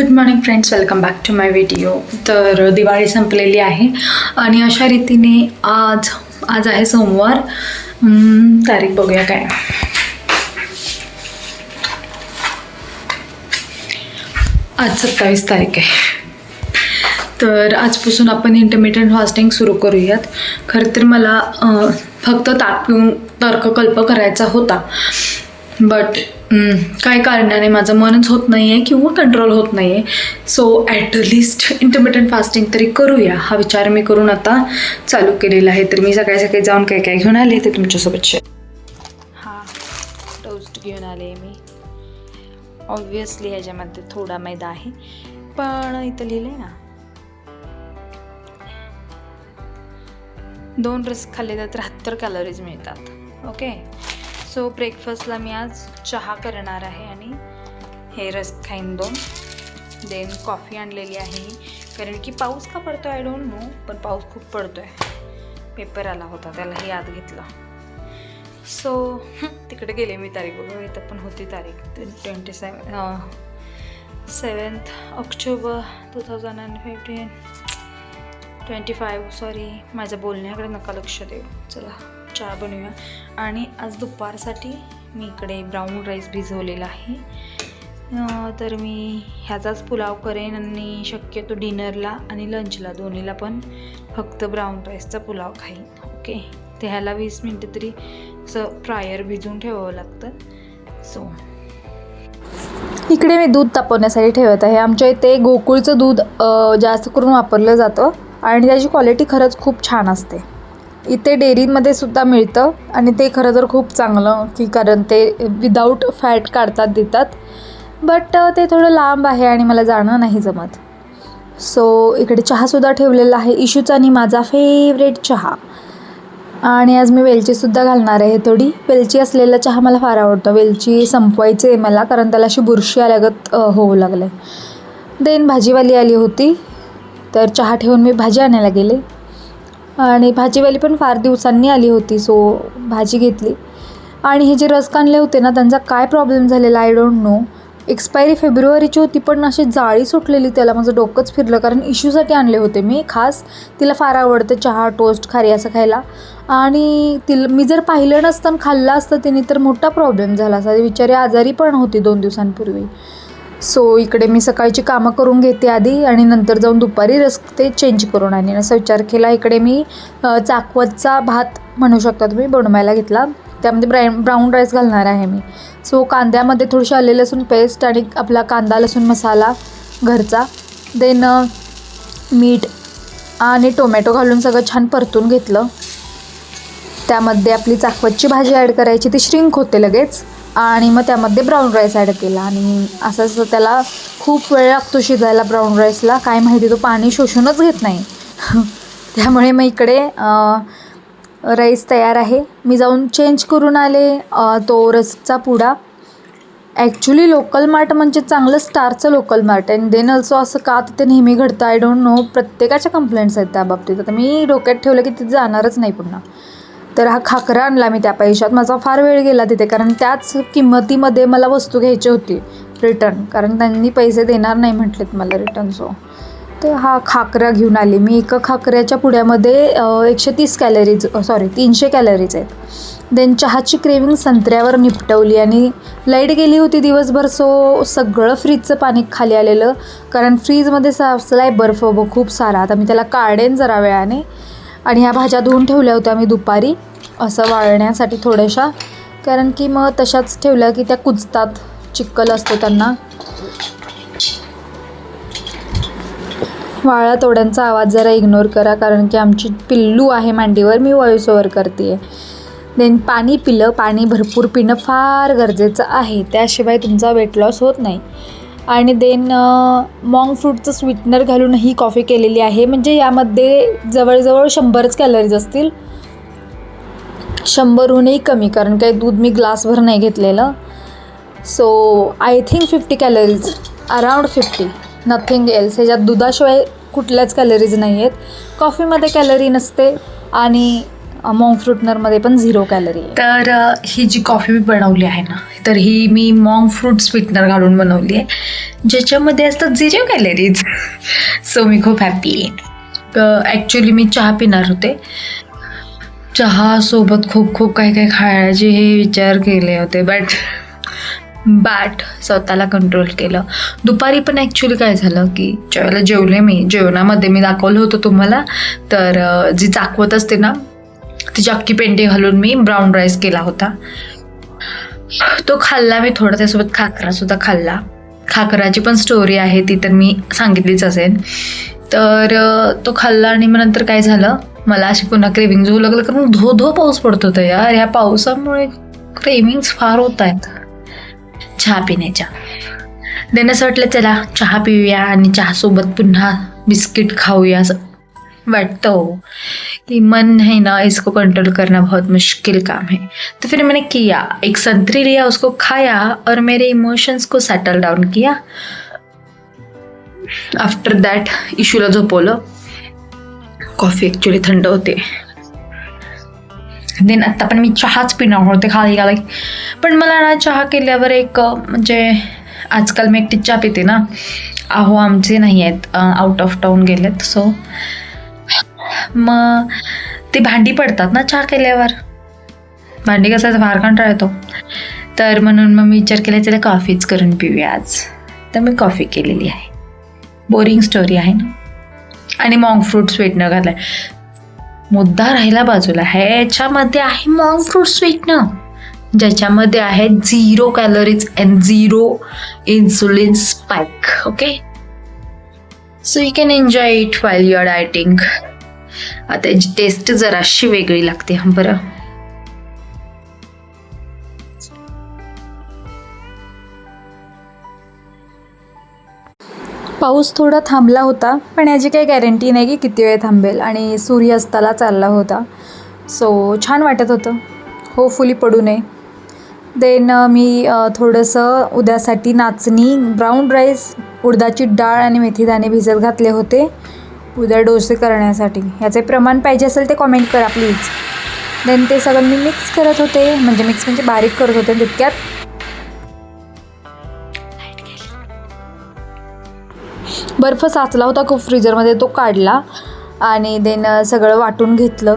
Good morning friends welcome back to my video तर दिवाळी संपलेली आहे आणि अशा रीतीने आज आज आहे सोमवार. तारीख बघूया काय. आज सत्तावीस तारीख आहे. तर आजपासून आपण इंटरमिडियंट फास्टिंग सुरू करूयात. खरं तर मला फक्त ताप पिऊन तर्ककल्प करायचा होता. बट काय कारणाने माझं मनच होत नाही आहे किंवा कंट्रोल होत नाही आहे so at least intermittent fasting तरी करूया. हा विचार मी करून आता चालू केलेला आहे. तर मी सकाळी सकाळी जाऊन काय काय घेऊन आले ते तुमच्यासोबत शेअर हा टोस्ट घेऊन आले मी. ऑब्वियसली ह्याच्यामध्ये थोडा मैदा आहे. पण इथं लिहिलं आहे ना. दोन रस खाल्ले तर त्र्याहत्तर कॅलरीज मिळतात. ओके सो ब्रेकफास्टला मी आज चहा करणार आहे आणि हे रस खाईन दोन. देन कॉफी आणलेली आहे कारण की पाऊस का पडतो आय डोंट नो पण पाऊस खूप पडतो आहे पेपर आला होता. त्यालाही आत घेतला. सो तिकडे गेले मी तारीख बघू इथं पण होती तारीख. Twenty seven seventh October two thousand and fifteen twenty five sorry माझ्या बोलण्याकडे नका लक्ष देऊ. चला. चहा बनवूया. आणि आज दुपारसाठी मी इकडे ब्राऊन राईस भिजवलेला आहे. तर मी ह्याचाच पुलाव करेन आणि शक्यतो डिनरला आणि लंचला दोन्हीला पण फक्त ब्राऊन राईसचा पुलाव खाईन. ओके ते ह्याला वीस मिनटं तरी असं फ्रायर भिजवून ठेवावं लागतं. सो इकडे मी दूध तापवण्यासाठी ठेवत आहे. आमच्या इथे गोकुळचं दूध जास्त करून वापरलं जातं. आणि त्याची क्वालिटी खरंच खूप छान असते. इथे डेअरीमध्ये सुद्धा मिळतं आणि ते खरं तर खूप चांगलं की कारण ते विदाऊट फॅट काढतात देतात. बट ते थोडं लांब आहे आणि मला जाणं नाही जमत. सो इकडे चहासुद्धा ठेवलेला आहे. इशूचा आणि माझा फेवरेट चहा. आणि आज मी वेलचीसुद्धा घालणार आहे थोडी. वेलची असलेला चहा मला फार आवडतो. वेलची संपवायची आहे मला कारण त्याला अशी बुरशी आल्यागत होऊ होऊ लागले देन भाजीवाली आली होती. तर चहा ठेवून मी भाजी आणायला गेले. आणि भाजीवाली पण फार दिवसांनी आली होती सो भाजी घेतली. आणि हे जे रस्क आणले होते ना त्यांचा काय प्रॉब्लेम झालेला आय डोंट नो एक्सपायरी फेब्रुवारीची होती पण अशी जाळी सुटलेली त्याला माझं डोकंच फिरलं कारण इश्यूसाठी आणले होते मी खास. तिला फार आवडतं चहा टोस्ट खारी असं खायला. आणि तिला मी जर पाहिलं नसतं खाल्लं असतं तिने तर मोठा प्रॉब्लेम झाला असा. विचारी बिचारी आजारी पण होती दोन दिवसांपूर्वी. सो इकडे मी सकाळची कामं करून घेते आधी आणि नंतर जाऊन दुपारी रस्ते ते चेंज करून आणीन. असा विचार केला. इकडे मी चाकवतचा भात म्हणू शकता तुम्ही बनवायला घेतला. त्यामध्ये ब्राऊन ब्राऊन राईस घालणार आहे मी. सो कांद्यामध्ये थोडीशी आले लसूण पेस्ट आणि आपला कांदा लसूण मसाला घरचा. देन मीठ आणि टोमॅटो घालून सगळं छान परतून घेतलं. त्यामध्ये आपली चाकवतची भाजी ॲड करायची. ती श्रिंक होते लगेच. आणि मग त्यामध्ये ब्राऊन राईस ॲड केला. आणि असं असं त्याला खूप वेळ लागतो शिजायला ब्राऊन राईसला काय माहिती तो पाणी शोषूनच घेत नाही. त्यामुळे मग इकडे राईस तयार आहे. मी जाऊन चेंज करून आले तो रसचा पुडा. ॲक्च्युली लोकल मार्ट म्हणजे चांगलं स्टारचं local mart and then also असं का तिथे नेहमी घडतं आय डोंट नो प्रत्येकाच्या कंप्लेंट्स आहेत त्या बाबतीत. आता मी डोक्यात ठेवलं की तिथे जाणारच नाही पुन्हा. तर हा खाकरा आणला मी त्या पैशात. माझा फार वेळ गेला तिथे कारण त्याच किंमतीमध्ये मला वस्तू घ्यायची होती रिटर्न कारण त्यांनी पैसे देणार नाही म्हटलेत मला रिटर्न सो तर हा खाकरा घेऊन आले. मी एका खाकऱ्याच्या पुड्यामध्ये एकशे तीस कॅलरीज सॉरी तीनशे कॅलरीज आहेत. देन चहाची क्रेविंग संत्र्यावर निपटवली आणि लाइट गेली होती दिवसभर. सो सगळं फ्रीजचं पाणी खाली आलेलं. कारण फ्रीजमध्ये साचलाय बर्फ खूप सारा. आता मी त्याला काढेन जरा वेळाने. आणि ह्या भाज्या धुवून ठेवल्या होत्या मी दुपारी. असं वाळण्यासाठी थोड्याशा. कारण की मग तशाच ठेवल्या की त्या कुजतात. चिक्कल असतो त्यांना. वाळा तोड्यांचा आवाज जरा इग्नोर करा कारण की आमची पिल्लू आहे मांडीवर मी व्हॉइस ओव्हर करते आहे देन पाणी पिलं पाणी भरपूर पिणं फार गरजेचं आहे. त्याशिवाय तुमचा वेट लॉस होत नाही. आणि देन मॉंग फ्रूटचं स्वीटनर घालून ही कॉफी केलेली आहे. म्हणजे यामध्ये जवळजवळ शंभरच कॅलरीज असतील. शंभरहूनही कमी कारण काही दूध मी ग्लासभर नाही घेतलेलं. So I think fifty calories around fifty nothing else ह्याच्यात दुधाशिवाय कुठल्याच कॅलरीज नाही आहेत. कॉफीमध्ये कॅलरी नसते आणि मॉंग फ्रुटनरमध्ये पण झिरो कॅलरी तर ही जी कॉफी मी बनवली आहे ना तर ही मी मॉंग फ्रूट स्वीटनर घालून बनवली आहे. ज्याच्यामध्ये असतात झिरो कॅलरीज सो मी खूप हॅपी आहे. ॲक्च्युली मी चहा पिणार होते. चहासोबत खूप खूप काही काही खायचे हे विचार केले होते बट बॅट स्वतःला कंट्रोल केलं. दुपारी पण ॲक्च्युली काय झालं की ज्यावेळेला जेवले मी. जेवणामध्ये मी दाखवलं होतं तुम्हाला तर जी चाकवत असते ना तिची चक्की पेंटी घालून मी ब्राऊन राईस केला होता. तो खाल्ला मी थोडा त्यासोबत खाकरासुद्धा खाल्ला. खाकराची पण स्टोरी आहे ती तर मी सांगितलीच असेल. तर तो खाल्ला आणि मग नंतर काय झालं मला अशी पुन्हा क्रेविंग होऊ लागलं कारण धो धो पाऊस पडतो तर यार या पावसामुळे क्रेविंग्स फार होत आहेत. चहा पिण्याच्या. देणं असं वाटलं चला चहा पिऊया आणि चहासोबत पुन्हा बिस्किट खाऊया असं वाटतं हो. की कि मन है ना इसको कंट्रोल करना बहुत मुश्किल काम है तो फिर मैंने किया. एक संतरी लिया उसको खाया और मेरे इमोशंस को सेटल डाउन किया. आफ्टर दॅट इशूला झोपवलं. कॉफी ॲक्च्युली थंड होते. देन आत्ता पण मी चहाच पिणार होते खाली खाली. पण मला ना चहा केल्यावर एक म्हणजे आजकाल मी एकटी चहा पिते ना. अहो आमचे नाही आहेत आउट ऑफ टाऊन गेलेत सो मग ती भांडी पडतात ना चहा केल्यावर. भांडी कसं फार कंटाळा येतो. तर म्हणून मग मी विचार केला चला कॉफीच करून पिऊया आज. तर मी कॉफी केलेली आहे. बोरिंग स्टोरी आहे ना. आणि मॉंग फ्रूट स्वीटनर घातलाय. मुद्दा राहिला बाजूला. ह्याच्यामध्ये आहे मॉंग फ्रूट स्वीटनर ज्याच्यामध्ये आहे zero calories and zero insulin spike okay so you can enjoy it while your dieting आता त्याची टेस्ट जराशी वेगळी लागते बरं. पाऊस थोडा थांबला होता पण याची काही गॅरंटी नाही की किती वेळ थांबेल आणि सूर्यास्ताला चालला होता. सो छान वाटत होतं. होपफुली पडू नये. देन मी थोडंसं उद्यासाठी नाचणी ब्राऊन राईस उडदाची डाळ आणि मेथीदाणे भिजत घातले होते. उद्या डोसे करण्यासाठी. ह्याचे प्रमाण पाहिजे असेल ते कॉमेंट करा प्लीज देन ते सगळं मी मिक्स करत होते. म्हणजे मिक्स म्हणजे बारीक करत होते. तितक्यात बर्फ साचला होता खूप फ्रीजरमध्ये तो काढला आणि देन सगळं वाटून घेतलं.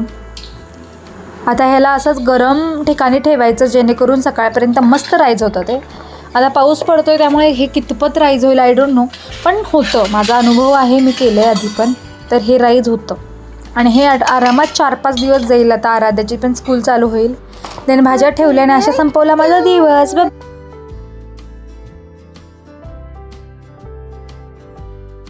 आता ह्याला असंच गरम ठिकाणी ठेवायचं जेणेकरून सकाळपर्यंत मस्त राईज होतं ते. आता पाऊस पडतो आहे त्यामुळे हे कितपत राईज होईल आय डोंट नो पण होतं. माझा अनुभव आहे मी केलं आहे आधी पण. तर हे राईज होतं. आणि हे आट- आरामात चार पाच दिवस जाईल. आता आराध्याची पण स्कूल चालू होईल. देन भाज्या ठेवल्याने अशा संपवला माझा दिवस.